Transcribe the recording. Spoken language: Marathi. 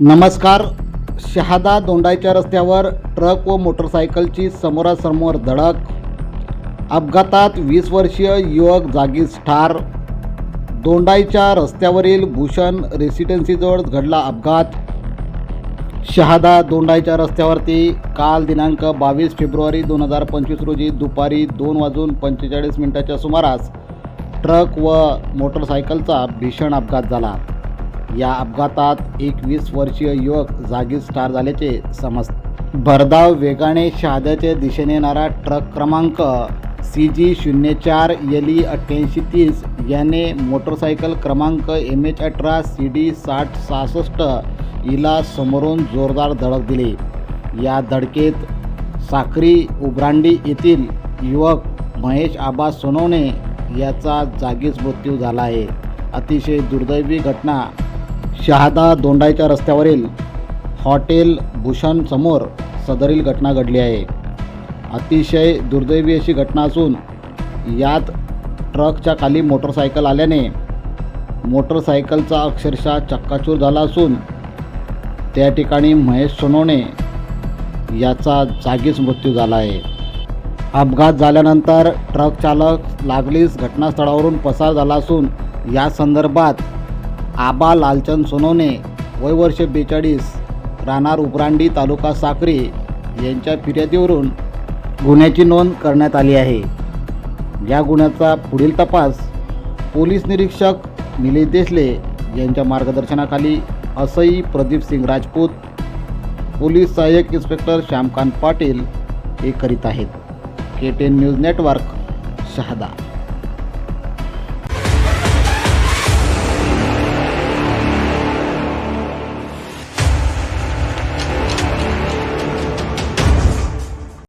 नमस्कार. शहादा दोंडाईच्या रस्त्यावर ट्रक व मोटरसायकलची समोरासमोर धडक. अपघातात वीस वर्षीय युवक जागीच ठार. दोंडाईच्या रस्त्यावरील भूषण रेसिडेन्सीजवळ घडला अपघात. शहादा दोंडाईच्या रस्त्यावरती काल दिनांक बावीस फेब्रुवारी दोन हजार पंचवीस रोजी दुपारी दोन वाजून पंचेचाळीस मिनिटाच्या सुमारास ट्रक व मोटरसायकलचा भीषण अपघात झाला. या अपघातात एक वीस वर्षीय युवक जागीच ठार झाल्याचे समजते भरधाव वेगाने शहाद्याच्या दिशेने येणारा ट्रक क्रमांक सी जी शून्य चार एल ई अठ्ठ्याऐंशी तीस याने मोटरसायकल क्रमांक एम एच अठरा सी डी साठ सहासष्ट हिला समोरून जोरदार धडक दिली. या धडकेत साखरी उब्रांडी येथील युवक महेश आबा सोनवणे याचा जागीच मृत्यू झाला आहे. अतिशय दुर्दैवी घटना शहादा दोंडाईच्या रस्त्यावरील हॉटेल भूषणसमोर सदरील घटना घडली आहे. अतिशय दुर्दैवी अशी घटना असून यात ट्रकच्या खाली मोटरसायकल आल्याने मोटरसायकलचा अक्षरशः चक्काचूर झाला असून त्या ठिकाणी महेश सोनवणे याचा जागीच मृत्यू झाला आहे. अपघात झाल्यानंतर ट्रक चालक लागलीच घटनास्थळावरून पसार झाला असून या संदर्भात आबा लालचंद सोनवणे वय वर्ष बेचाळीस राहणार उपरांडी तालुका साक्री यांच्या फिर्यादीवरून गुन्ह्याची नोंद करण्यात आली आहे. या गुन्ह्याचा पुढील तपास पोलीस निरीक्षक निलेश देसले यांच्या मार्गदर्शनाखाली असई प्रदीप सिंग राजपूत पोलीस सहाय्यक इन्स्पेक्टर श्यामकांत पाटील हे करीत आहेत. K ten news network Shahada.